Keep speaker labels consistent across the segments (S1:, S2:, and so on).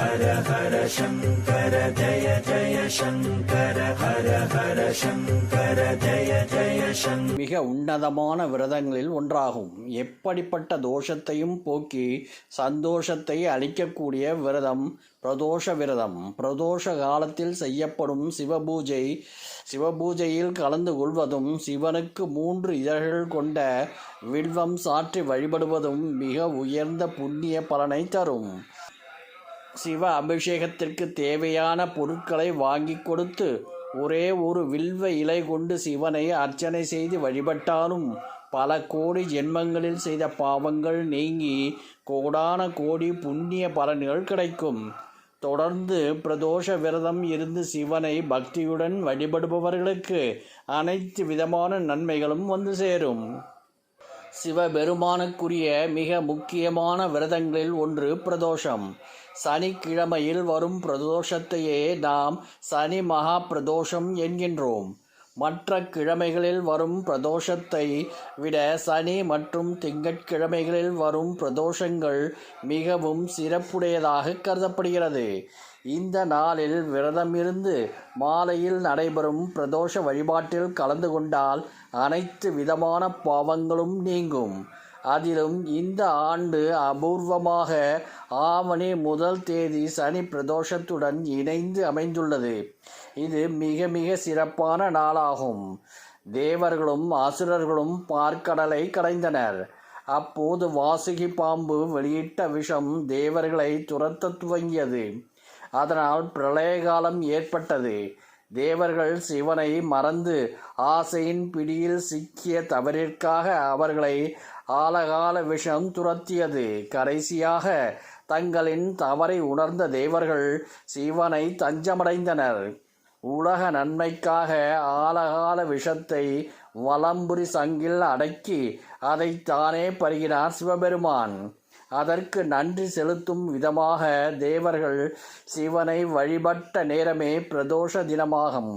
S1: ஹர ஹர சங்கர ஜய ஜய சங்கர ஹர ஹர சங்கர ஜய ஜய சங்கர
S2: மிக உன்னதமான விரதங்களில் ஒன்றாகும். எப்படிப்பட்ட தோஷத்தையும் போக்கி சந்தோஷத்தை அளிக்கக்கூடிய விரதம் பிரதோஷ விரதம். பிரதோஷ காலத்தில் செய்யப்படும் சிவபூஜை சிவபூஜையில் கலந்து கொள்வதும் சிவனுக்கு மூன்று இதழ்கள் கொண்ட வில்வம் சாற்றி வழிபடுவதும் மிக உயர்ந்த புண்ணிய பலனை தரும். சிவ அபிஷேகத்திற்கு தேவையான பொருட்களை வாங்கி கொடுத்து ஒரே ஒரு வில்வ இலை கொண்டு சிவனை அர்ச்சனை செய்து வழிபட்டாலும் பல கோடி ஜென்மங்களில் செய்த பாவங்கள் நீங்கி கோடான கோடி புண்ணிய பலன்கள் கிடைக்கும். தொடர்ந்து பிரதோஷ விரதம் இருந்து சிவனை பக்தியுடன் வழிபடுபவர்களுக்கு அனைத்து விதமான நன்மைகளும் வந்து சேரும். சிவபெருமானுக்குரிய மிக முக்கியமான விரதங்களில் ஒன்று பிரதோஷம். சனிக்கிழமையில் வரும் பிரதோஷத்தையே நாம் சனி மகா பிரதோஷம் என்கின்றோம். மற்ற கிழமைகளில் வரும் பிரதோஷத்தை விட சனி மற்றும் திங்கட்கிழமைகளில் வரும் பிரதோஷங்கள் மிகவும் சிறப்புடையதாக கருதப்படுகிறது. இந்த நாளில் விரதமிருந்து மாலையில் நடைபெறும் பிரதோஷ வழிபாட்டில் கலந்து கொண்டால் அனைத்து விதமான பாவங்களும் நீங்கும். அதிலும் இந்த ஆண்டு அபூர்வமாக ஆவணி முதல் தேதி சனி பிரதோஷத்துடன் இணைந்து அமைந்துள்ளது. இது மிக மிக சிறப்பான நாளாகும். தேவர்களும் அசுரர்களும் பார்க்கடலை கடைந்தனர். அப்போது வாசுகி பாம்பு வெளியிட்ட விஷம் தேவர்களை துரத்த துவங்கியது. அதனால் பிரளயகாலம் ஏற்பட்டது. தேவர்கள் சிவனை மறந்து ஆசையின் பிடியில் சிக்கிய தவறிற்காக அவர்களை ஆலகால விஷம் துரத்தியது. கடைசியாக தங்களின் தவறை உணர்ந்த தேவர்கள் சிவனை தஞ்சமடைந்தனர். உலக நன்மைக்காக ஆலகால விஷத்தை வலம்புரி சங்கில் அடக்கி அதை தானே பருகினார் சிவபெருமான். அதற்கு நன்றி செலுத்தும் விதமாக தேவர்கள் சிவனை வழிபட்ட நேரமே பிரதோஷ தினமாகும்.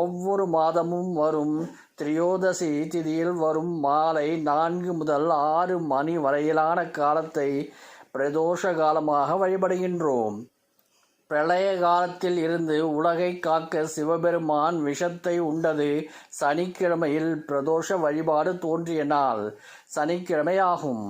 S2: ஒவ்வொரு மாதமும் வரும் திரியோதசி திதியில் வரும் மாலை நான்கு முதல் ஆறு மணி வரையிலான காலத்தை பிரதோஷ காலமாக வழிபடுகின்றோம். பிரளய காலத்தில் இருந்து உலகை காக்க சிவபெருமான் விஷத்தை உண்டது. சனிக்கிழமையில் பிரதோஷ வழிபாடு தோன்றிய நாள் சனிக்கிழமையாகும்.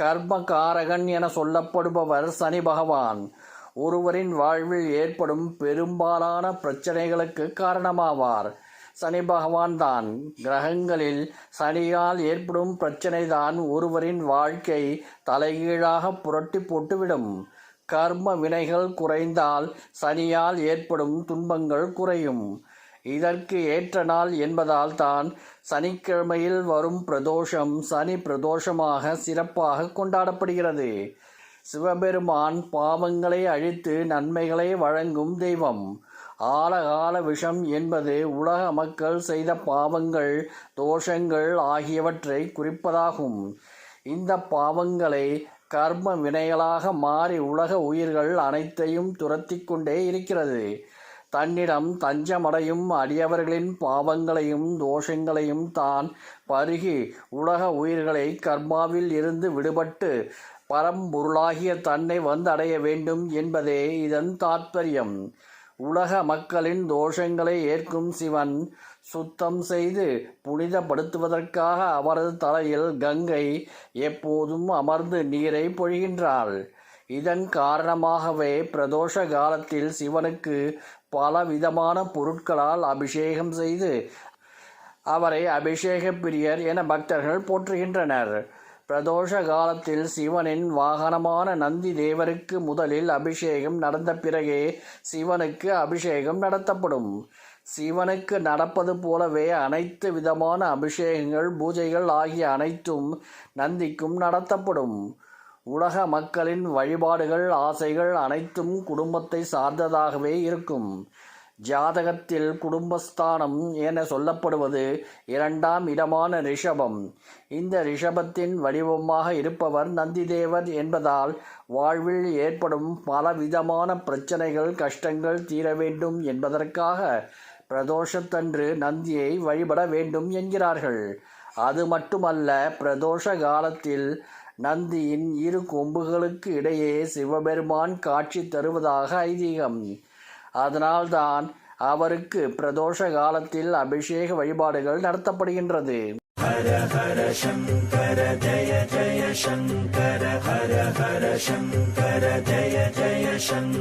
S2: கர்மகாரகன் என சொல்லப்படுபவர் சனி பகவான். ஒருவரின் வாழ்வில் ஏற்படும் பெரும்பாலான பிரச்சனைகளுக்கு காரணமாவார். சனி பகவான் தான். கிரகங்களில் சனியால் ஏற்படும் பிரச்சனை தான் ஒருவரின் வாழ்க்கை தலைகீழாக புரட்டி போட்டுவிடும். கர்ம வினைகள் குறைந்தால் சனியால் ஏற்படும் துன்பங்கள் குறையும். இதற்கு ஏற்ற நாள் என்பதால் தான் சனிக்கிழமையில் வரும் பிரதோஷம் சனி பிரதோஷமாக சிறப்பாக கொண்டாடப்படுகிறது. சிவபெருமான் பாவங்களை அழித்து நன்மைகளை வழங்கும் தெய்வம். ஆலகால விஷம் என்பது உலக மக்கள் செய்த பாவங்கள் தோஷங்கள் ஆகியவற்றை குறிப்பதாகும். இந்த பாவங்களை கர்ம வினைகளாக மாறி உலக உயிர்கள் அனைத்தையும் துரத்தி கொண்டே இருக்கிறது. தன்னிடம் தஞ்சமடையும் அடியவர்களின் பாவங்களையும் தோஷங்களையும் தான் பருகி உலக உயிர்களை கர்மாவில் இருந்து விடுபட்டு பரம்பொருளாகிய தன்னை வந்தடைய வேண்டும் என்பதே இதன் தாற்பயம். உலக மக்களின் தோஷங்களை ஏற்கும் சிவன் சுத்தம் செய்து புனிதப்படுத்துவதற்காக அவரது தலையில் கங்கை எப்போதும் அமர்ந்து நீரை பொழிகின்றாள் இதன் காரணமாகவே பிரதோஷ காலத்தில் சிவனுக்கு பல விதமான பொருட்களால் அபிஷேகம் செய்து அவரை அபிஷேக பிரியர் என பக்தர்கள் போற்றுகின்றனர். பிரதோஷ காலத்தில் சிவனின் வாகனமான நந்தி தேவருக்கு முதலில் அபிஷேகம் நடந்த பிறகே சிவனுக்கு அபிஷேகம் நடத்தப்படும். சிவனுக்கு நடப்பது போலவே அனைத்து விதமான அபிஷேகங்கள் பூஜைகள் ஆகிய அனைத்தும் நந்திக்கும் நடத்தப்படும். உலக மக்களின் வழிபாடுகள் ஆசைகள் அனைத்தும் குடும்பத்தை சார்ந்ததாகவே இருக்கும். ஜாதகத்தில் குடும்பஸ்தானம் என சொல்லப்படுவது இரண்டாம் இடமான ரிஷபம். இந்த ரிஷபத்தின் வடிவமாக இருப்பவர் நந்திதேவர் என்பதால் வாழ்வில் ஏற்படும் பலவிதமான பிரச்சனைகள் கஷ்டங்கள் தீர வேண்டும் என்பதற்காக பிரதோஷத்தன்று நந்தியை வழிபட வேண்டும் என்கிறார்கள். அது மட்டுமல்ல பிரதோஷ காலத்தில் நந்தியின் இரு கொம்புகளுக்கு இடையே சிவபெருமான் காட்சி தருவதாக ஐதீகம். அதனால்தான் அவருக்கு பிரதோஷ காலத்தில் அபிஷேக வழிபாடுகள் நடத்தப்படுகின்றது.
S1: ஹர ஹர சங்கர ஜய ஜய சங்கர ஹர ஹர சங்கர ஜய ஜய சங்கர.